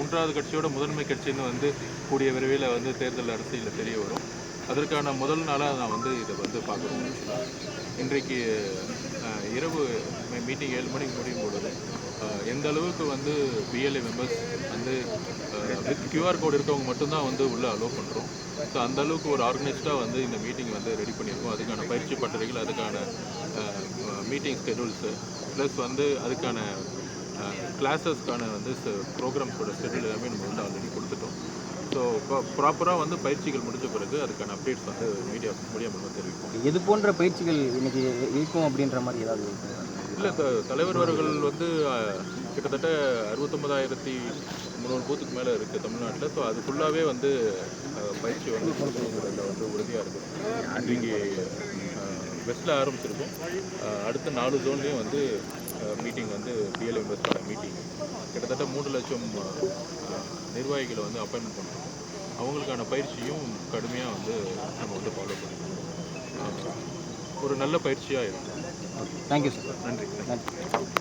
மூன்றாவது கட்சியோட முதன்மை கட்சின்னு வந்து கூடிய விரைவில் வந்து தேர்தல் அரசியலில் தெரிய வரும். அதற்கான முதல் நாளாக நான் வந்து இதை வந்து பார்க்குறோம் இன்றைக்கு இரவு மீட்டிங் ஏழு மணிக்கு முடியும் பொழுது எந்த அளவுக்கு வந்து பிஎல்ஏ மெம்பர்ஸ் வந்து வித் கியூஆர் கோடு இருக்கவங்க மட்டும்தான் வந்து உள்ளே அலோவ் பண்ணுறோம் ஸோ அந்த அளவுக்கு ஒரு ஆர்கனைஸ்டாக வந்து இந்த மீட்டிங் வந்து ரெடி பண்ணியிருக்கோம். அதுக்கான பயிற்சி பட்டறைகள் அதுக்கான மீட்டிங் ஸ்கெடியூல்ஸு ப்ளஸ் வந்து அதுக்கான கிளாஸஸ்க்கான வந்து ப்ரோக்ராம்ஸோட ஷெட்யூல் எல்லாமே நம்ம வந்து ஆல்ரெடி கொடுத்துட்டோம். ஸோ ப்ராப்பராக வந்து பயிற்சிகள் முடிஞ்ச பிறகு அதுக்கான அப்டேட்ஸ் வந்து மீடியா மீடியா மூலமாக தெரிவிப்போம். எது போன்ற பயிற்சிகள் இன்னைக்கு இருக்கும் அப்படின்ற மாதிரி ஏதாவது? இல்லை தலைவர் அவர்கள் வந்து கிட்டத்தட்ட அறுபத்தொம்பதாயிரத்தி முந்நூறு பூத்துக்கு மேலே இருக்குது தமிழ்நாட்டில். ஸோ அது ஃபுல்லாகவே வந்து பயிற்சி வந்து வந்து உறுதியாக இருக்குது இன்றைக்கி வெஸ்ட்டில் ஆரம்பிச்சிருக்கோம். அடுத்த நாலு ஜோன்லேயும் வந்து மெம்பர்ஸ்க்கான மீட்டிங் கிட்டத்தட்ட மூணு லட்சம் நிர்வாகிகளை வந்து அப்பாயின்மெண்ட் பண்ணுறோம் அவங்களுக்கான பயிற்சியும் கடுமையாக வந்து நம்ம வந்து ஃபாலோ பண்ணிக்கணும் ஒரு நல்ல பயிற்சியாக இருக்கும். தேங்க்யூ சார் நன்றி. நன்றி